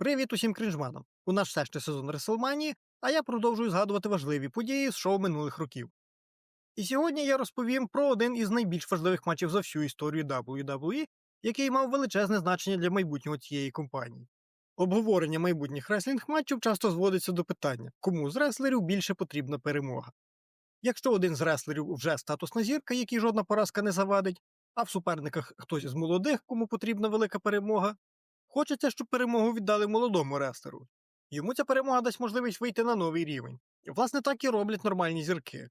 Привіт усім крінжманам! У нас все ще сезон Реселманії, а я продовжую згадувати важливі події з шоу минулих років. І сьогодні я розповім про один із найбільш важливих матчів за всю історію WWE, який мав величезне значення для майбутнього цієї компанії. Обговорення майбутніх реслінг матчів часто зводиться до питання, кому з реслерів більше потрібна перемога. Якщо один з реслерів вже статусна зірка, якій жодна поразка не завадить, а в суперниках хтось з молодих, кому потрібна велика перемога, Хочеться, щоб перемогу віддали молодому рестлеру. Йому ця перемога дасть можливість вийти на новий рівень. І, власне, так і роблять нормальні зірки.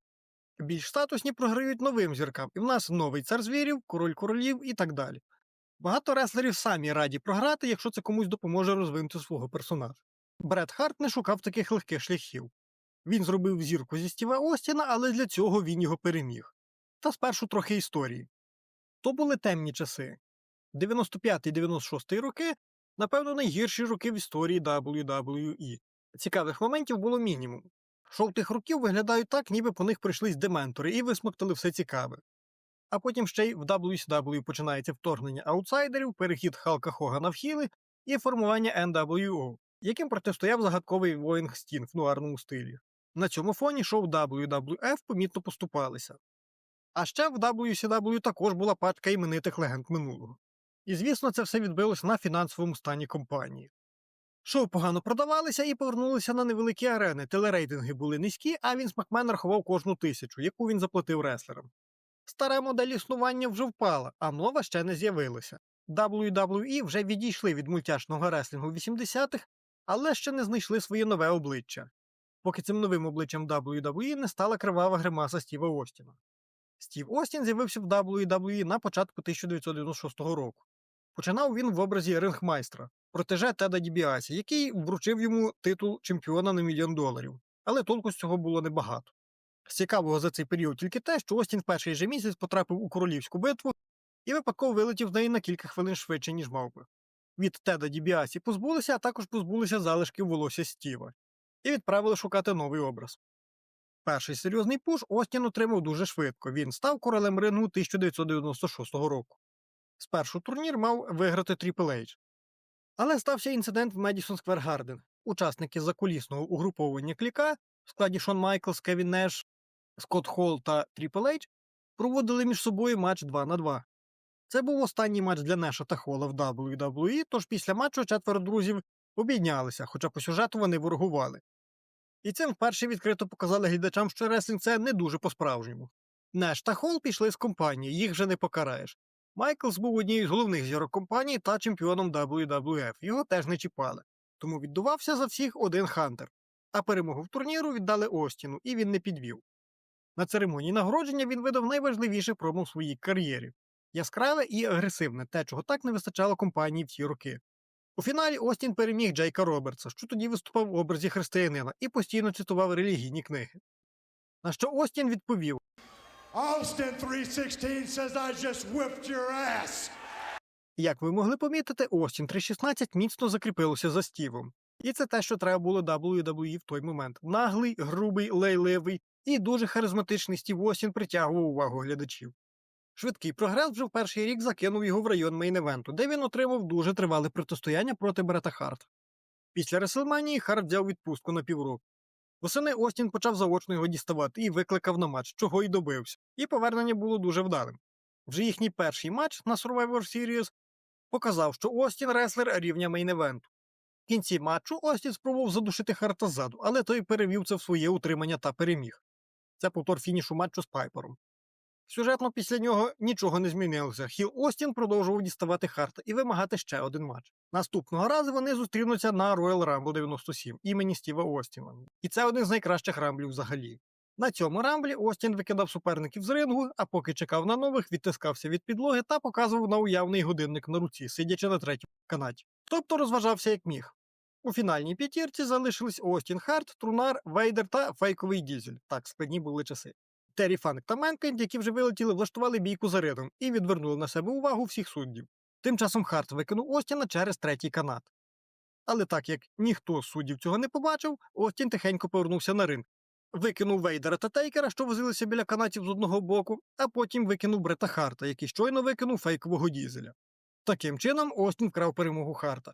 Більш статусні програють новим зіркам, і в нас новий цар звірів, король королів і так далі. Багато реслерів самі раді програти, якщо це комусь допоможе розвинути свого персонажа. Бред Харт не шукав таких легких шляхів. Він зробив зірку зі Стіва Остіна, але для цього він його переміг. Та спершу трохи історії. То були темні часи. 95-96 роки Напевно, найгірші роки в історії WWE. Цікавих моментів було мінімум. Шоу тих років виглядають так, ніби по них прийшлись дементори і висмоктали все цікаве. А потім ще й в WCW починається вторгнення аутсайдерів, перехід Халка Хогана в хіли і формування NWO, яким протистояв загадковий воїн Стінг в нуарному стилі. На цьому фоні шоу WWF помітно поступалися. А ще в WCW також була пачка іменитих легенд минулого. І, звісно, це все відбилося на фінансовому стані компанії. Шоу погано продавалися і повернулися на невеликі арени. Телерейтинги були низькі, а Вінс Макмен рахував кожну тисячу, яку він заплатив реслерам. Стара модель існування вже впала, а нова ще не з'явилася. WWE вже відійшли від мультяшного реслінгу 80-х, але ще не знайшли своє нове обличчя. Поки цим новим обличчям WWE не стала кривава гримаса Стіва Остіна. Стів Остін з'явився в WWE на початку 1996 року. Починав він в образі рингмайстра, протеже Теда Дібіасі, який вручив йому титул чемпіона на мільйон доларів, але толку з цього було небагато. Цікавого за цей період тільки те, що Остін в перший же місяць потрапив у королівську битву і випадково вилетів з неї на кілька хвилин швидше, ніж мав би. Від Теда Дібіасі позбулися, а також позбулися залишків волосся Стіва, і відправили шукати новий образ. Перший серйозний пуш Остін отримав дуже швидко. Він став королем рингу 1996 року. Спершу турнір мав виграти Triple H. Але стався інцидент в Медісон Сквер Гарден. Учасники закулісного угруповання кліка в складі Шон Майклс, Кевін Неш, Скотт Холл та Triple H проводили між собою матч 2 на 2. Це був останній матч для Неша та Холла в WWE, тож після матчу четверо друзів обійнялися, хоча по сюжету вони ворогували. І цим вперше відкрито показали глядачам, що реслінг це не дуже по-справжньому. Неш та Холл пішли з компанії, їх вже не покараєш. Майклс був однією з головних зірок компанії та чемпіоном WWF. Його теж не чіпали. Тому віддувався за всіх один Хантер. А перемогу в турніру віддали Остіну, і він не підвів. На церемонії нагородження він видав найважливіше промо в своїй кар'єрі яскраве і агресивне, те, чого так не вистачало компанії в ті роки. У фіналі Остін переміг Джейка Робертса, що тоді виступав в образі християнина і постійно цитував релігійні книги. На що Остін відповів Austin 316 says I just whipped your ass. Як ви могли помітити, Остін 316 міцно закріпилося за стівом. І це те, що треба було WWE в той момент. Наглий, грубий, лейливий і дуже харизматичний Стів Остін притягував увагу глядачів. Швидкий прогрес вже в перший рік закинув його в район мейн-евенту, де він отримав дуже тривале протистояння проти Брета Харта. Після Реселманії Харт взяв відпустку на півроку. Восени Остін почав заочно його діставати і викликав на матч, чого й добився, і повернення було дуже вдалим. Вже їхній перший матч на Survivor Series показав, що Остін реслер рівня мейн-евенту. В кінці матчу Остін спробував задушити Харта ззаду, але той перевів це в своє утримання та переміг. Це повтор фінішу матчу з Пайпером. Сюжетно після нього нічого не змінилося. Хіл Остін продовжував діставати Харта і вимагати ще один матч. Наступного разу вони зустрінуться на Royal Rumble 97 імені Стіва Остіна. І це один з найкращих рамблів взагалі. На цьому рамблі Остін викидав суперників з рингу, а поки чекав на нових, відтискався від підлоги та показував на уявний годинник на руці, сидячи на третьому канаті. Тобто розважався як міг. У фінальній п'ятірці залишились Остін Харт, Трунар, Вейдер та фейковий дізель. Так, складні були часи. Террі Фанк та Менкенд, які вже вилетіли, влаштували бійку за рядом і відвернули на себе увагу всіх суддів. Тим часом Харт викинув Остіна через третій канат. Але так як ніхто з суддів цього не побачив, Остін тихенько повернувся на ринг. Викинув Вейдера та Тейкера, що возилися біля канатів з одного боку, а потім викинув Брета Харта, який щойно викинув фейкового дізеля. Таким чином, Остін вкрав перемогу Харта.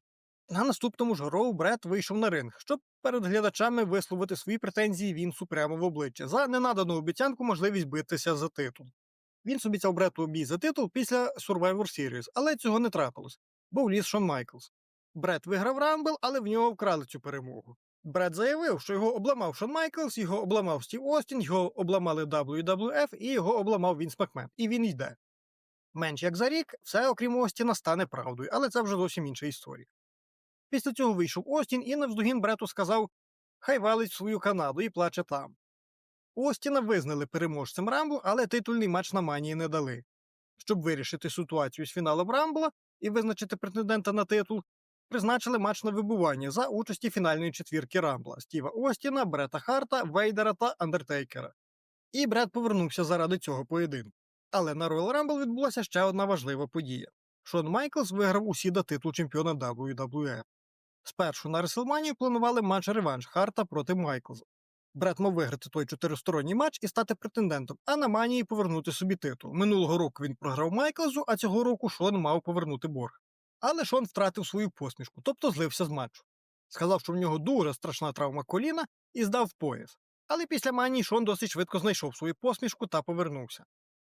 На наступному ж Роу Бред вийшов на ринг, щоб перед глядачами висловити свої претензії Вінсу прямо в обличчя за ненадану обіцянку можливість битися за титул. Вінс обіцяв Брету бій за титул після Survivor Series, але цього не трапилось, бо вліз Шон Майклс. Бред виграв Рамбл, але в нього вкрали цю перемогу. Бред заявив, що його обламав Шон Майклс, його обламав Стів Остін, його обламали WWF і його обламав Вінс Макмен. І він йде. Менш як за рік, все окрім Остіна стане правдою, але це вже зовсім інша історія. Після цього вийшов Остін і навздогін Брету сказав: Хай валить в свою Канаду і плаче там. Остіна визнали переможцем Рамблу, але титульний матч на манії не дали. Щоб вирішити ситуацію з фіналом Рамбла і визначити претендента на титул, призначили матч на вибування за участі фінальної четвірки Рамбла Стіва Остіна, Брета Харта, Вейдера та Андертейкера. І Бред повернувся заради цього поєдинку. Але на Royal Rumble відбулася ще одна важлива подія. Шон Майклс виграв усі до титул чемпіона WWE. Спершу на WrestleMania планували матч реванш Харта проти Майклза. Бред мав виграти той чотиристоронній матч і стати претендентом, а на манії повернути собі титул. Минулого року він програв Майклзу, а цього року Шон мав повернути борг. Але Шон втратив свою посмішку, тобто злився з матчу. Сказав, що в нього дуже страшна травма коліна і здав пояс. Але після манії Шон досить швидко знайшов свою посмішку та повернувся.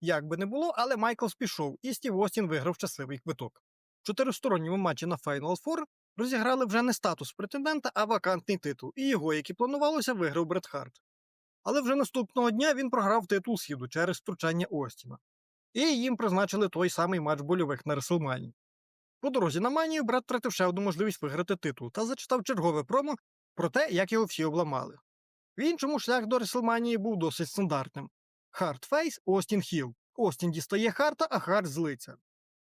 Як би не було, але Майклс пішов, і Стів Остін виграв щасливий квиток. В чотиристоронньому матчі на Final Four розіграли вже не статус претендента, а вакантний титул, і його, як і планувалося, виграв Брет Харт. Але вже наступного дня він програв титул сіду через втручання Остіна. І їм призначили той самий матч больових на Реслмані. По дорозі на манію брат втратив ще одну можливість виграти титул та зачитав чергове промо про те, як його всі обламали. В іншому шлях до Реслманії був досить стандартним. Харт Фейс, Остін Хіл. Остін дістає Харта, а Харт злиться.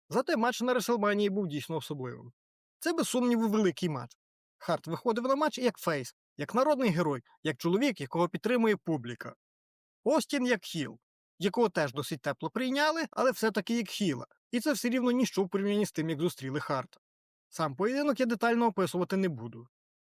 Зате матч на Реслманії був дійсно особливим. Це, без сумніву, великий матч. Харт виходив на матч як фейс, як народний герой, як чоловік, якого підтримує публіка. Остін як хіл, якого теж досить тепло прийняли, але все-таки як хіла. І це все рівно ніщо в порівнянні з тим, як зустріли Харта. Сам поєдинок я детально описувати не буду.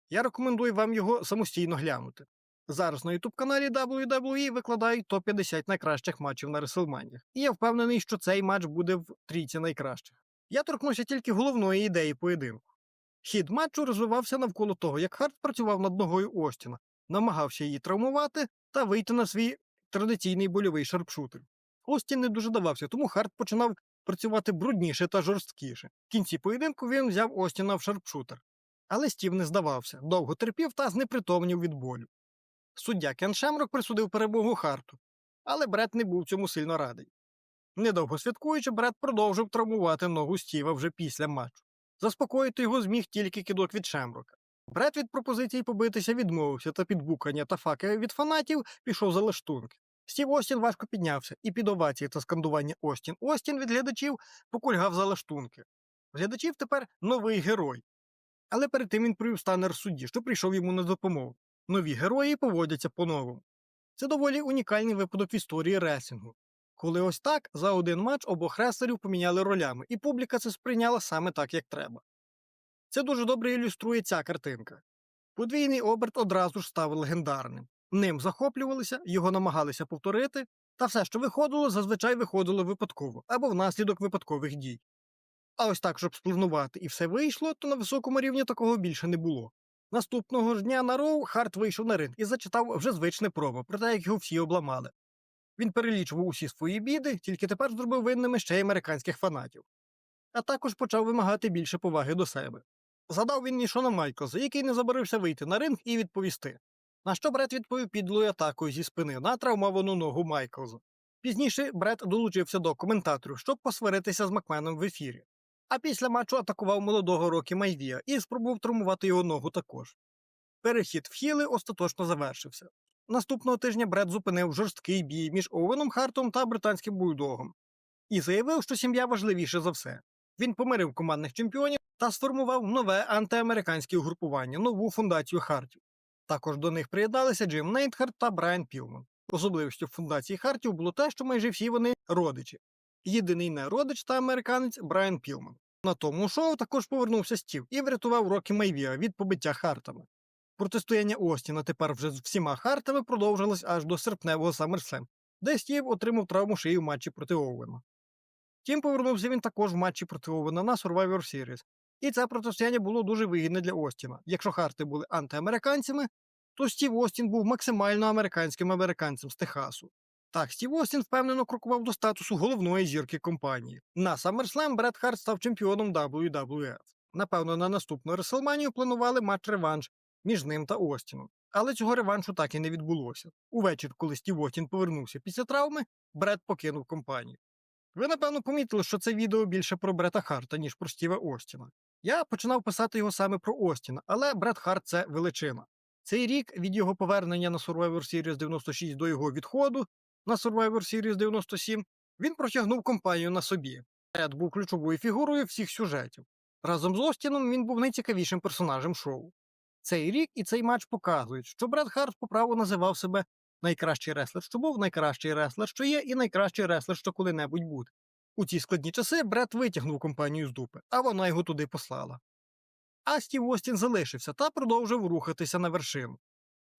Я рекомендую вам його самостійно глянути. Зараз на youtube каналі WWE викладають топ-50 найкращих матчів на WrestleMania. І я впевнений, що цей матч буде в трійці найкращих. Я торкнуся тільки головної ідеї поєдинку. Хід матчу розвивався навколо того, як Харт працював над ногою Остіна, намагався її травмувати та вийти на свій традиційний больовий шарпшутер. Остін не дуже давався, тому Харт починав працювати брудніше та жорсткіше. В кінці поєдинку він взяв Остіна в шарпшутер. Але Стів не здавався, довго терпів та знепритомнів від болю. Суддя Кен Шемрок присудив перемогу Харту, але Бред не був цьому сильно радий. Недовго святкуючи, Бред продовжив травмувати ногу Стіва вже після матчу. Заспокоїти його зміг тільки кидок від Шемрока. Бред від пропозиції побитися відмовився та під букання та факи від фанатів пішов за лаштунки. Стів Остін важко піднявся, і під овації та скандування Остін Остін від глядачів покульгав за лаштунки. Глядачів тепер новий герой. Але перед тим він провів станер судді, що прийшов йому на допомогу. Нові герої поводяться по-новому. Це доволі унікальний випадок в історії ресінгу. Коли ось так за один матч обох рестлерів поміняли ролями, і публіка це сприйняла саме так, як треба. Це дуже добре ілюструє ця картинка. Подвійний оберт одразу ж став легендарним. Ним захоплювалися, його намагалися повторити, та все, що виходило, зазвичай виходило випадково або внаслідок випадкових дій. А ось так, щоб спланувати і все вийшло, то на високому рівні такого більше не було. Наступного ж дня на Роу Харт вийшов на ринг і зачитав вже звичне промо про те, як його всі обламали. Він перелічував усі свої біди, тільки тепер зробив винними ще й американських фанатів. А також почав вимагати більше поваги до себе. Задав він Нішона Майклза, який не забарився вийти на ринг і відповісти. На що Бред відповів підлою атакою зі спини на травмовану ногу Майклза. Пізніше Бред долучився до коментаторів, щоб посваритися з Макменом в ефірі. А після матчу атакував молодого Рокі Майвія і спробував травмувати його ногу також. Перехід в хіли остаточно завершився. Наступного тижня Бред зупинив жорсткий бій між Овеном Хартом та британським бульдогом і заявив, що сім'я важливіше за все. Він помирив командних чемпіонів та сформував нове антиамериканське угрупування, нову фундацію Хартів. Також до них приєдналися Джим Нейтхарт та Брайан Пілман. Особливістю фундації Хартів було те, що майже всі вони родичі. Єдиний не родич та американець Брайан Пілман. На тому шоу також повернувся Стів і врятував Рокі Майвіа від побиття Хартами. Протистояння Остіна тепер вже з всіма Хартами продовжилось аж до серпневого SummerSlam, де Стів отримав травму шиї в матчі проти Оуена. Втім, повернувся він також в матчі проти Оуена на Survivor Series, І це протистояння було дуже вигідне для Остіна. Якщо Харти були антиамериканцями, то Стів Остін був максимально американським американцем з Техасу. Так, Стів Остін впевнено крокував до статусу головної зірки компанії. На SummerSlam Бред Харт став чемпіоном WWF. Напевно, на наступну Реселманію планували матч-реванш між ним та Остіном. Але цього реваншу так і не відбулося. Увечір, коли Стів Остін повернувся після травми, Бред покинув компанію. Ви, напевно, помітили, що це відео більше про Брета Харта, ніж про Стіва Остіна. Я починав писати його саме про Остіна, але Брет Харт це величина. Цей рік від його повернення на Survivor Series 96 до його відходу на Survivor Series 97 він протягнув компанію на собі. Бред був ключовою фігурою всіх сюжетів. Разом з Остіном він був найцікавішим персонажем шоу. Цей рік і цей матч показують, що Бред Харт по праву називав себе найкращий реслер, що був, найкращий реслер, що є, і найкращий реслер, що коли-небудь буде. У ці складні часи Бред витягнув компанію з дупи, а вона його туди послала. А Стів Остін залишився та продовжив рухатися на вершину.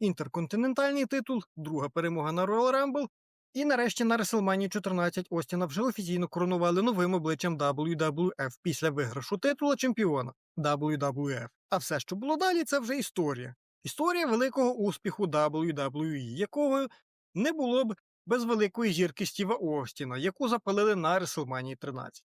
Інтерконтинентальний титул, друга перемога на Royal Rumble, і нарешті на WrestleMania 14 Остіна вже офіційно коронували новим обличчям WWF після виграшу титула чемпіона WWF. А все, що було далі, це вже історія. Історія великого успіху WWE, якого не було б без великої зірки Стіва Остіна, яку запалили на WrestleMania 13.